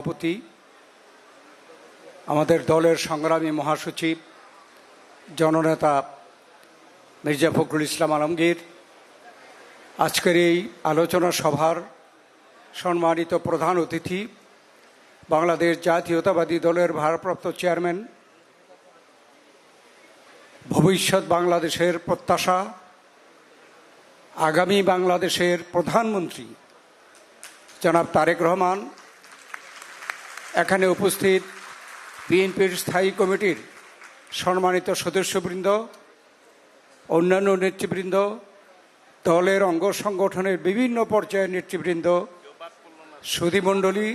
সভাপতি, আমাদের দলের সংগ্রামী মহাসচিব, জননেতা মির্জা ফখরুল ইসলাম আলমগীর, আজকের এই আলোচনা সভার সম্মানিত প্রধান অতিথি বাংলাদেশ জাতীয়তাবাদী দলের ভারপ্রাপ্ত চেয়ারম্যান, ভবিষ্যৎ বাংলাদেশের প্রত্যাশা, আগামী বাংলাদেশের প্রধানমন্ত্রী জনাব তারেক রহমান এখানে উপস্থিত বিএনপির স্থায়ী কমিটির সম্মানিত সদস্যবৃন্দ, অন্যান্য নেতৃবৃন্দ, দলের অঙ্গ সংগঠনের বিভিন্ন পর্যায়ের নেতৃবৃন্দ সুধীমণ্ডলী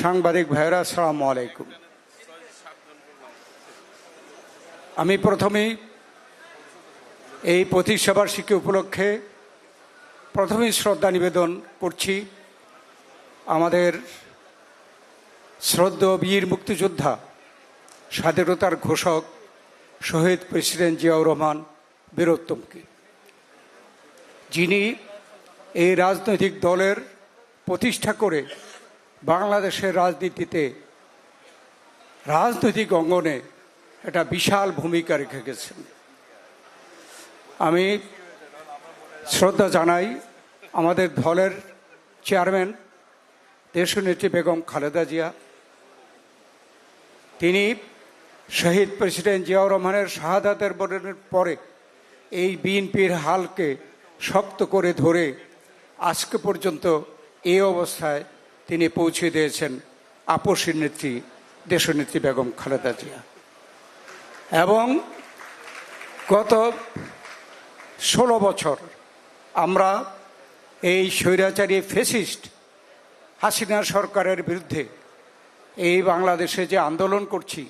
সাংবাদিক ভাইরা আসসালামু আলাইকুম। আমি প্রথমেই এই প্রতিষ্ঠাবার্ষিকী উপলক্ষে প্রথমেই শ্রদ্ধা নিবেদন করছি। আমাদের শ্রদ্ধ বীর মুক্তিযোদ্ধা, স্বাধীনতার ঘোষক, শহীদ প্রেসিডেন্ট জিয়াউর রহমান বীরোত্তমকে যিনি এই রাজনৈতিক দলের প্রতিষ্ঠা করে বাংলাদেশের রাজনীতিতে রাজনৈতিক অঙ্গনে একটা বিশাল ভূমিকা রেখে গেছেন। আমি শ্রদ্ধা জানাই আমাদের দলের চেয়ারম্যান, দেশনেত্রী বেগম খালেদা জিয়া তিনি শহীদ প্রেসিডেন্ট জিয়াউর রহমানের শাহাদাতের বরণের পরে এই বিএনপির হালকে শক্ত করে ধরে আজকে পর্যন্ত এই অবস্থায় তিনি পৌঁছে দিয়েছেন আপসীর নেত্রী, দেশনেত্রী বেগম খালেদা জিয়া। এবং গত ষোলো বছর আমরা এই স্বৈরাচারী ফেসিস্ট হাসিনা সরকারের বিরুদ্ধে এই বাংলাদেশে যে আন্দোলন করছি,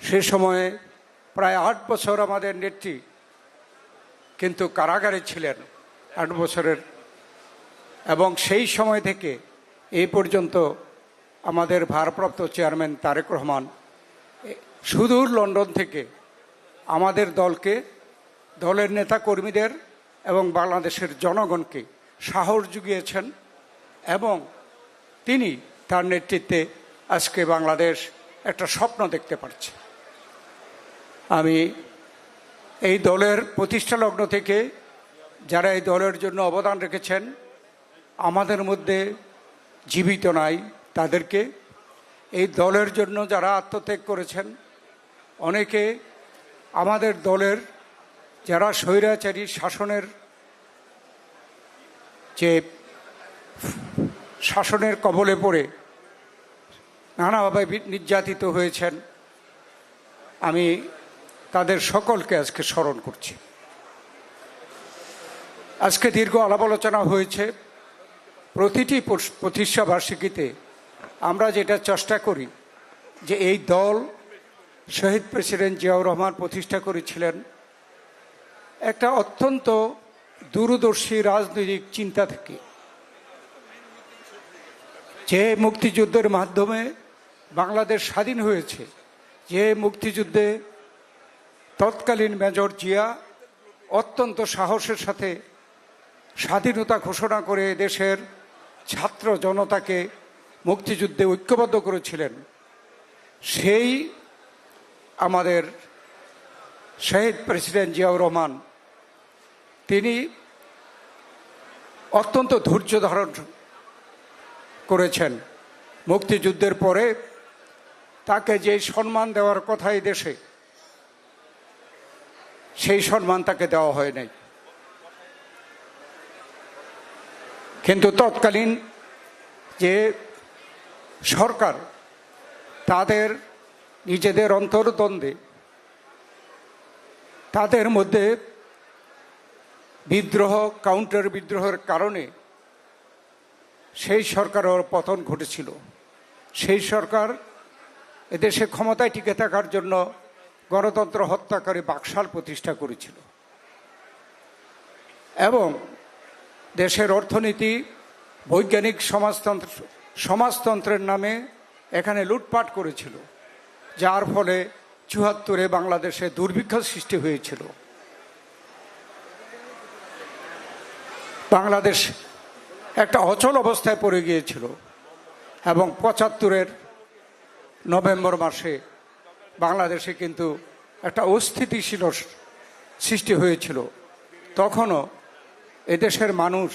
সে সময়ে প্রায় আট বছর আমাদের নেত্রী কিন্তু কারাগারে ছিলেন, আট বছরের। এবং সেই সময় থেকে এই পর্যন্ত আমাদের ভারপ্রাপ্ত চেয়ারম্যান তারেক রহমান সুদূর লন্ডন থেকে আমাদের দলকে, দলের নেতা কর্মীদের এবং বাংলাদেশের জনগণকে সাহস জুগিয়েছেন এবং তিনি তার নেতৃত্বে আজকে বাংলাদেশ একটা স্বপ্ন দেখতে পারছে। আমি এই দলের প্রতিষ্ঠা লগ্ন থেকে যারা এই দলের জন্য অবদান রেখেছেন, আমাদের মধ্যে জীবিত নাই তাদেরকে। এই দলের জন্য যারা আত্মত্যাগ করেছেন, অনেকে আমাদের দলের যারা স্বৈরাচারী শাসনের যে শাসনের কবলে পড়ে নানাভাবে নির্যাতিত হয়েছেন। আমি তাদের সকলকে আজকে স্মরণ করছি। আজকে দীর্ঘ আলাপ আলোচনা হয়েছে। প্রতিটি প্রতিষ্ঠা বার্ষিকীতে আমরা যেটা চেষ্টা করি যে এই দল শহীদ প্রেসিডেন্ট জিয়াউর রহমান প্রতিষ্ঠা করেছিলেন। একটা অত্যন্ত দূরদর্শী রাজনৈতিক চিন্তা থেকে। যে মুক্তিযুদ্ধের মাধ্যমে বাংলাদেশ স্বাধীন হয়েছে, যে মুক্তিযুদ্ধে তৎকালীন মেজর জিয়া অত্যন্ত সাহসের সাথে স্বাধীনতা ঘোষণা করে দেশের ছাত্র জনতাকে মুক্তিযুদ্ধে ঐক্যবদ্ধ করেছিলেন, সেই আমাদের শহীদ প্রেসিডেন্ট জিয়াউর রহমান, তিনি অত্যন্ত ধৈর্য ধারণ করেছেন মুক্তিযুদ্ধের পরে। তাকে যে সম্মান দেওয়ার কথা এই দেশে, সেই সম্মান তাকে দেওয়া হয় নাই। কিন্তু তৎকালীন যে সরকার, তাদের নিজেদের অন্তর্দ্বন্দ্বে, তাদের মধ্যে বিদ্রোহ কাউন্টার বিদ্রোহের কারণে সেই সরকারের পতন ঘটেছিল। সেই সরকার এদেশে ক্ষমতায় টিকে থাকার জন্য গণতন্ত্র হত্যা করে বাকশাল প্রতিষ্ঠা করেছিল। এবং দেশের অর্থনীতি, বৈজ্ঞানিক সমাজতন্ত্র, সমাজতন্ত্রের নামে এখানে লুটপাট করেছিল, যার ফলে চুয়াত্তরে বাংলাদেশে দুর্ভিক্ষ সৃষ্টি হয়েছিল। বাংলাদেশ একটা অচল অবস্থায় পড়ে গিয়েছিল এবং পঁচাত্তরের নভেম্বর মাসে বাংলাদেশে কিন্তু একটা অস্থিতিশীল সৃষ্টি হয়েছিল। তখনও এদেশের মানুষ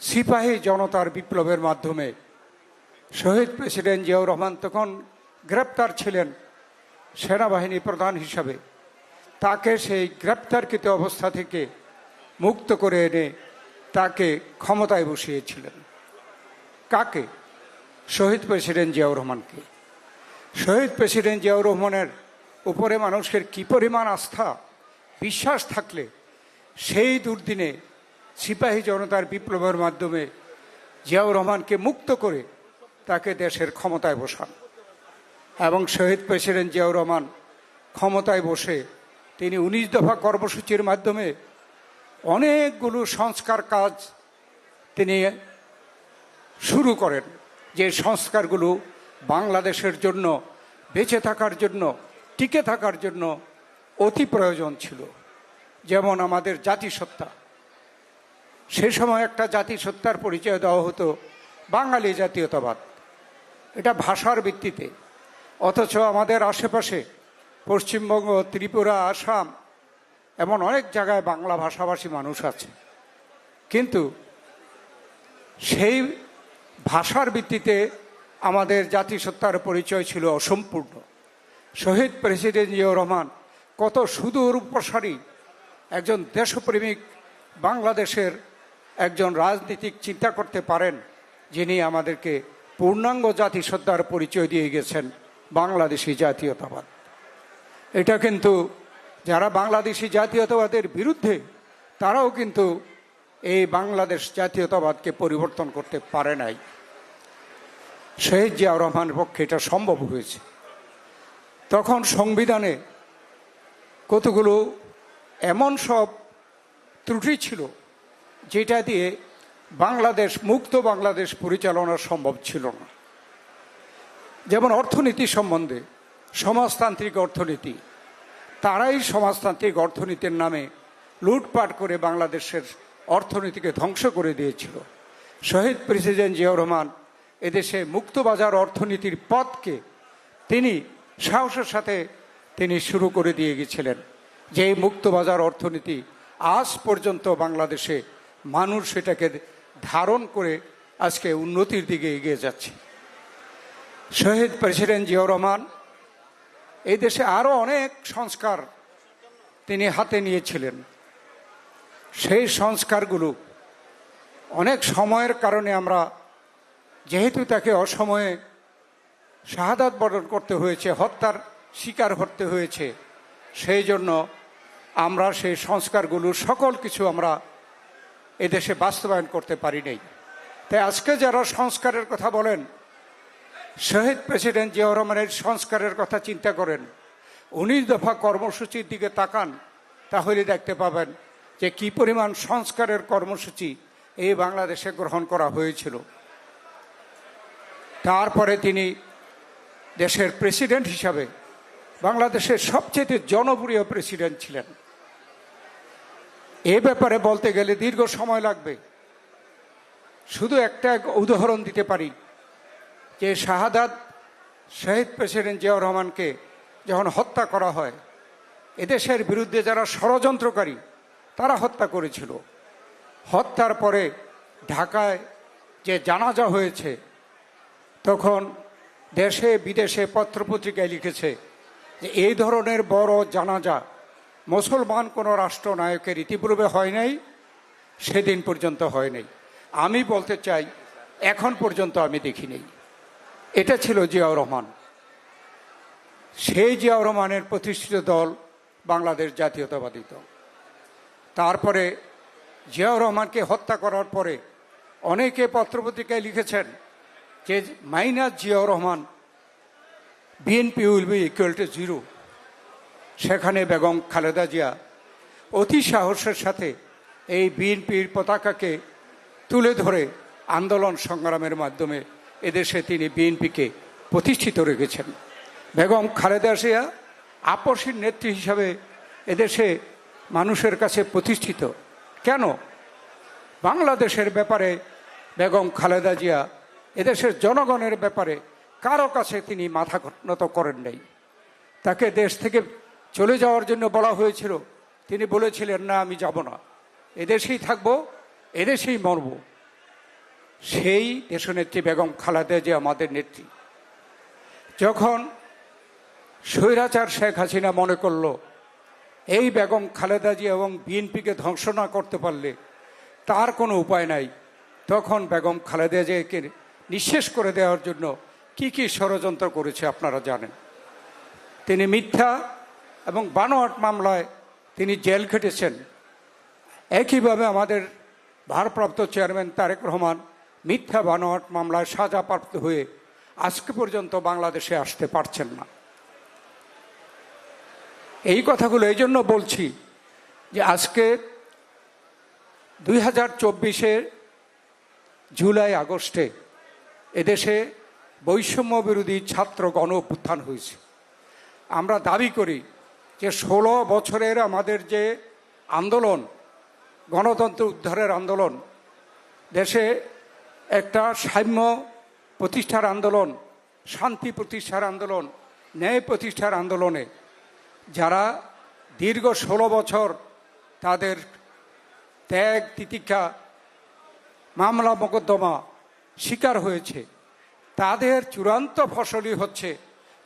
সিপাহী জনতার বিপ্লবের মাধ্যমে শহীদ প্রেসিডেন্ট জিয়াউর রহমান তখন গ্রেপ্তার ছিলেন সেনাবাহিনী প্রধান হিসাবে। তাকে সেই গ্রেপ্তারকৃত অবস্থা থেকে মুক্ত করে এনে তাকে ক্ষমতায় বসিয়েছিলেন। কাকে? শহীদ প্রেসিডেন্ট জিয়াউর রহমানকে। শহীদ প্রেসিডেন্ট জিয়াউর রহমানের উপরে মানুষের কী পরিমাণ আস্থা, বিশ্বাস থাকলে সেই দুর্দিনে সিপাহী জনতার বিপ্লবের মাধ্যমে জিয়াউর রহমানকে মুক্ত করে তাকে দেশের ক্ষমতায় বসান এবং শহীদ প্রেসিডেন্ট জিয়াউর রহমান ক্ষমতায় বসে তিনি উনিশ দফা কর্মসূচির মাধ্যমে অনেকগুলো সংস্কার কাজ তিনি শুরু করেন। যে সংস্কারগুলো বাংলাদেশের জন্য, বেঁচে থাকার জন্য, টিকে থাকার জন্য অতি প্রয়োজন ছিল। যেমন আমাদের জাতিসত্তা। সে সময় একটা জাতিসত্তার পরিচয় দেওয়া হতো বাঙালি জাতীয়তাবাদ। এটা ভাষার ভিত্তিতে। অথচ আমাদের আশেপাশে পশ্চিমবঙ্গ, ত্রিপুরা, আসাম এমন অনেক জায়গায় বাংলা ভাষাভাষী মানুষ আছে। কিন্তু সেই ভাষার ভিত্তিতে আমাদের জাতিসত্তার পরিচয় ছিল অসম্পূর্ণ। শহীদ প্রেসিডেন্ট জিয়াউর রহমান কত সুদূর প্রসারী একজন দেশপ্রেমিক, বাংলাদেশের একজন রাজনীতিক চিন্তা করতে পারেন, যিনি আমাদেরকে পূর্ণাঙ্গ জাতিসত্তার পরিচয় দিয়ে গেছেন বাংলাদেশি জাতীয়তাবাদ। এটা কিন্তু যারা বাংলাদেশি জাতীয়তাবাদের বিরুদ্ধে, তারাও কিন্তু এই বাংলাদেশ জাতীয়তাবাদকে পরিবর্তন করতে পারে নাই। শহীদ জিয়াউর রহমানের পক্ষে এটা সম্ভব হয়েছে। তখন সংবিধানে কতগুলো এমন সব ত্রুটি ছিল, যেটা দিয়ে বাংলাদেশ, মুক্ত বাংলাদেশ পরিচালনা সম্ভব ছিল না। যেমন অর্থনীতি সম্বন্ধে, সমাজতান্ত্রিক অর্থনীতি, তারাই সমাজতান্ত্রিক অর্থনীতির নামে লুটপাট করে বাংলাদেশের অর্থনীতিকে ধ্বংস করে দিয়েছিল। শহীদ প্রেসিডেন্ট জিয়াউর রহমান এদেশে মুক্তবাজার অর্থনীতির পথকে তিনি সাহসের সাথে তিনি শুরু করে দিয়ে গেছিলেন। যে মুক্তবাজার অর্থনীতি আজ পর্যন্ত বাংলাদেশে মানুষ সেটাকে ধারণ করে আজকে উন্নতির দিকে এগিয়ে যাচ্ছে। শহীদ প্রেসিডেন্ট জিয়াউর রহমান, এই দেশে আরও অনেক সংস্কার তিনি হাতে নিয়েছিলেন। সেই সংস্কারগুলো অনেক সময়ের কারণে আমরা যেহেতু তাকে অসময়ে শাহাদাত বরণ করতে হয়েছে, হত্যার শিকার হতে হয়েছে, সেই জন্য আমরা সেই সংস্কারগুলো, সকল কিছু আমরা এদেশে বাস্তবায়ন করতে পারি নাই। তাই আজকে যারা সংস্কারের কথা বলেন, শহীদ প্রেসিডেন্ট জিয়াউর রহমানের সংস্কারের কথা চিন্তা করেন, উনিশ দফা কর্মসূচির দিকে তাকান, তাহলে দেখতে পাবেন যে কি পরিমাণ সংস্কারের কর্মসূচি এই বাংলাদেশে গ্রহণ করা হয়েছিল। তারপরে তিনি দেশের প্রেসিডেন্ট হিসাবে বাংলাদেশের সবচেয়ে জনপ্রিয় প্রেসিডেন্ট ছিলেন। এ ব্যাপারে বলতে গেলে দীর্ঘ সময় লাগবে। শুধু একটা উদাহরণ দিতে পারি যে শাহাদাত শহীদ প্রেসিডেন্ট জিয়াউর রহমানকে যখন হত্যা করা হয়, এদেশের বিরুদ্ধে যারা ষড়যন্ত্রকারী, তারা হত্যা করেছিল। হত্যার পরে ঢাকায় যে জানাজা হয়েছে তখন দেশে বিদেশে পত্রপত্রিকায় লিখেছে যে এই ধরনের বড় জানাজা মুসলমান কোনো রাষ্ট্রনায়কের ইতিপূর্বে হয় নাই, সেদিন পর্যন্ত হয় নাই। আমি বলতে চাই, এখন পর্যন্ত আমি দেখি নেই। এটা ছিল জিয়াউর রহমান। সেই জিয়াউর রহমানের প্রতিষ্ঠিত দল বাংলাদেশ জাতীয়তাবাদী দল। তারপরে জিয়াউর রহমানকে হত্যা করার পরে অনেকে পত্রপত্রিকায় লিখেছেন যে minus Ziaur Rahman BNP will be equal to zero সেখানে বেগম খালেদা জিয়া অতি সাহসের সাথে এই বিএনপির পতাকাকে তুলে ধরে আন্দোলন সংগ্রামের মাধ্যমে এদেশে তিনি বিএনপিকে প্রতিষ্ঠিত রেখেছেন। বেগম খালেদা জিয়া আপসীর নেত্রী হিসাবে এদেশে মানুষের কাছে প্রতিষ্ঠিত। কেন? বাংলাদেশের ব্যাপারে বেগম খালেদা জিয়া এদেশের জনগণের ব্যাপারে কারও কাছে তিনি মাথা নত করেন নাই। তাকে দেশ থেকে চলে যাওয়ার জন্য বলা হয়েছিল। তিনি বলেছিলেন, না, আমি যাব না। এদেশেই থাকব, এদেশেই মরব। সেই দেশনেত্রী বেগম খালেদা যে আমাদের নেত্রী। যখন স্বৈরাচার শেখ হাসিনা মনে করল, এই বেগম খালেদা জি এবং বিএনপিকে ধ্বংস না করতে পারলে তার কোনো উপায় নাই, তখন বেগম খালেদা জিয়াকে নিঃশেষ করে দেওয়ার জন্য কি কি ষড়যন্ত্র করেছে আপনারা জানেন। তিনি মিথ্যা এবং বানোয়াট মামলায় তিনি জেল খেটেছেন। একইভাবে আমাদের ভারপ্রাপ্ত চেয়ারম্যান তারেক রহমান মিথ্যা বানোয়াট মামলায় সাজাপ্রাপ্ত হয়ে আজকে পর্যন্ত বাংলাদেশে আসতে পারছেন না। এই কথাগুলো এই জন্য বলছি যে আজকে দুই হাজার চব্বিশে জুলাই আগস্টে এদেশে বৈষম্য বিরোধী ছাত্র গণ অভ্যুত্থান হয়েছে। আমরা দাবি করি যে ষোলো বছরের আমাদের যে আন্দোলন, গণতন্ত্র উদ্ধারের আন্দোলন, দেশে একটা সাম্য প্রতিষ্ঠার আন্দোলন, শান্তি প্রতিষ্ঠার আন্দোলন, ন্যায় প্রতিষ্ঠার আন্দোলনে যারা দীর্ঘ ষোলো বছর তাদের ত্যাগ তিতিক্ষা মামলা মোকদ্দমা শিকার হয়েছে। তাদের চূড়ান্ত ফসলই হচ্ছে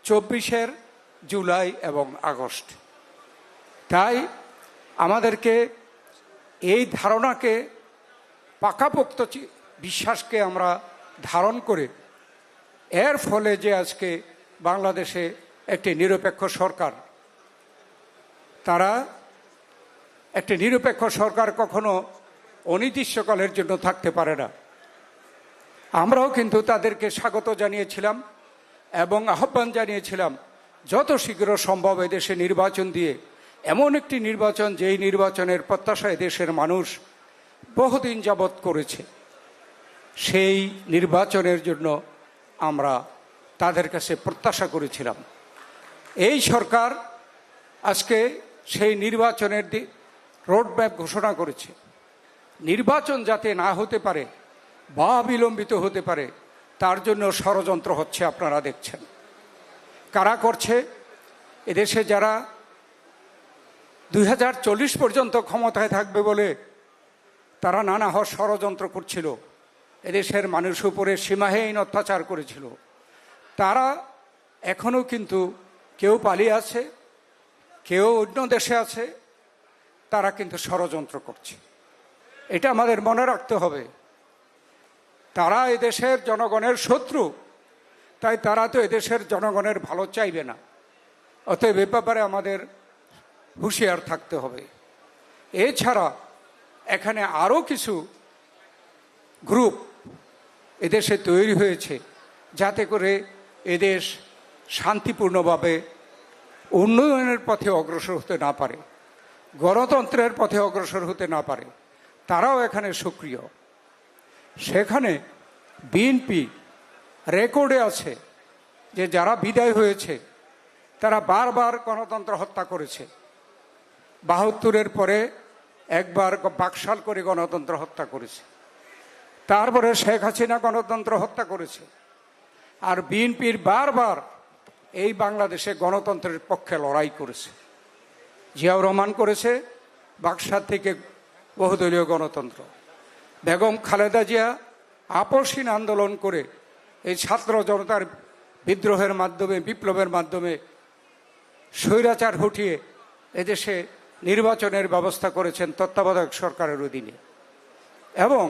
চব্বিশের জুলাই এবং আগস্ট। তাই আমাদেরকে এই ধারণাকে, পাকাপোক্ত বিশ্বাসকে আমরা ধারণ করে, এর ফলে যে আজকে বাংলাদেশে একটি নিরপেক্ষ সরকার, তারা একটি নিরপেক্ষ সরকার কখনো অনির্দিষ্টকালের জন্য থাকতে পারে না। আমরাও কিন্তু তাদেরকে স্বাগত জানিয়েছিলাম এবং আহ্বান জানিয়েছিলাম, যত শীঘ্র সম্ভব এদেশে নির্বাচন দিয়ে, এমন একটি নির্বাচন যেই নির্বাচনের প্রত্যাশায় দেশের মানুষ বহুদিন যাবৎ করেছে। সেই নির্বাচনের জন্য আমরা তাদের কাছে প্রত্যাশা করেছিলাম। এই সরকার আজকে সেই নির্বাচনের রোডম্যাপ ঘোষণা করেছে। নির্বাচন যাতে না হতে পারে বা বিলম্বিত হতে পারে, তার জন্য ষড়যন্ত্র হচ্ছে আপনারা দেখছেন। কারা করছে? এদেশে যারা দুই হাজার চল্লিশ পর্যন্ত ক্ষমতায় থাকবে বলে তারা নানা হ ষড়যন্ত্র করছিল, এদেশের মানুষ উপরে সীমাহীন অত্যাচার করেছিল। তারা এখনও কিন্তু কেউ পালিয়ে আছে, কেউ অন্য দেশে আছে, তারা কিন্তু ষড়যন্ত্র করছে। এটা আমাদের মনে রাখতে হবে। তারা এদেশের জনগণের শত্রু। তাই তারা তো এদেশের জনগণের ভালো চাইবে না। অতএব এ ব্যাপারে আমাদের হুঁশিয়ার থাকতে হবে। এছাড়া এখানে আরও কিছু গ্রুপ এদেশে তৈরি হয়েছে, যাতে করে এদেশ শান্তিপূর্ণভাবে উন্নয়নের পথে অগ্রসর হতে না পারে, গণতন্ত্রের পথে অগ্রসর হতে না পারে। তারাও এখানে সক্রিয়। সেখানে বিএনপি রেকর্ডে আছে যে যারা বিদায় হয়েছে, তারা বারবার গণতন্ত্র হত্যা করেছে। বাহাত্তরের পরে একবার বাকশাল করে গণতন্ত্র হত্যা করেছে। তারপরে শেখ হাসিনা গণতন্ত্র হত্যা করেছে। আর বিএনপির বারবার এই বাংলাদেশে গণতন্ত্রের পক্ষে লড়াই করেছে। জিয়াউর রহমান করেছে বাক্সার থেকে বহুদলীয় গণতন্ত্র। বেগম খালেদা জিয়া আপসহীন আন্দোলন করে এই ছাত্র জনতার বিদ্রোহের মাধ্যমে, বিপ্লবের মাধ্যমে স্বৈরাচার হটিয়ে এদেশে নির্বাচনের ব্যবস্থা করেছেন তত্ত্বাবধায়ক সরকারের অধীনে। এবং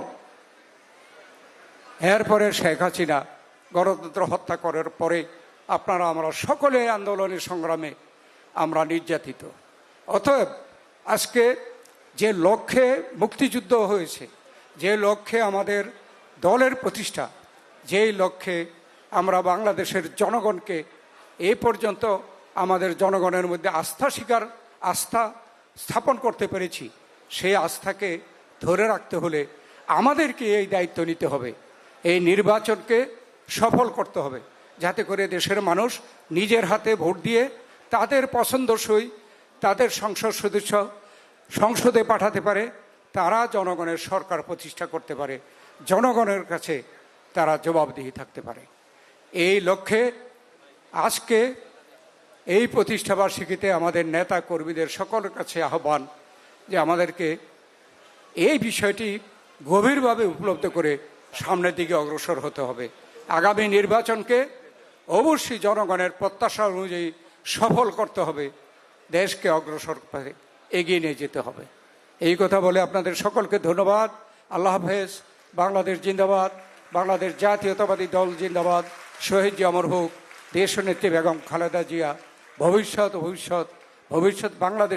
এরপরে শেখ হাসিনা গণতন্ত্র হত্যা করার পরে আপনারা, আমরা সকলে আন্দোলনের সংগ্রামে আমরা নির্যাতিত। অতএব আজকে যে লক্ষ্যে মুক্তিযুদ্ধ হয়েছে যে লক্ষ্যে আমাদের দলের প্রতিষ্ঠা, যেই লক্ষ্যে আমরা বাংলাদেশের জনগণকে এ পর্যন্ত আমাদের জনগণের মধ্যে আস্থা শিকার, আস্থা স্থাপন করতে পেরেছি, সেই আস্থাকে ধরে রাখতে হলে আমাদেরকে এই দায়িত্ব নিতে হবে। এই নির্বাচনকে সফল করতে হবে, যাতে করে দেশের মানুষ নিজের হাতে ভোট দিয়ে তাদের পছন্দসই তাদের সংসদ সদস্য সংসদে পাঠাতে পারে তারা জনগণের সরকার প্রতিষ্ঠা করতে পারে, জনগণের কাছে তারা জবাবদিহি থাকতে পারে। এই লক্ষ্যে আজকে এই প্রতিষ্ঠাবার্ষিকীতে আমাদের নেতা কর্মীদের সকলের কাছে আহ্বান যে আমাদেরকে এই বিষয়টি গভীরভাবে উপলব্ধ করে সামনের দিকে অগ্রসর হতে হবে। আগামী নির্বাচনকে অবশ্যই জনগণের প্রত্যাশা অনুযায়ী সফল করতে হবে, দেশকে অগ্রসর এগিয়ে নিয়ে যেতে হবে। এই কথা বলে আপনাদের সকলকে ধন্যবাদ। আল্লাহ হাফেজ, বাংলাদেশ জিন্দাবাদ, বাংলাদেশ জাতীয়তাবাদী দল জিন্দাবাদ। শহীদ অমর হোক দেশনেত্রী বেগম খালেদা জিয়া। ভবিষ্যৎ ভবিষ্যৎ ভবিষ্যৎ বাংলাদেশ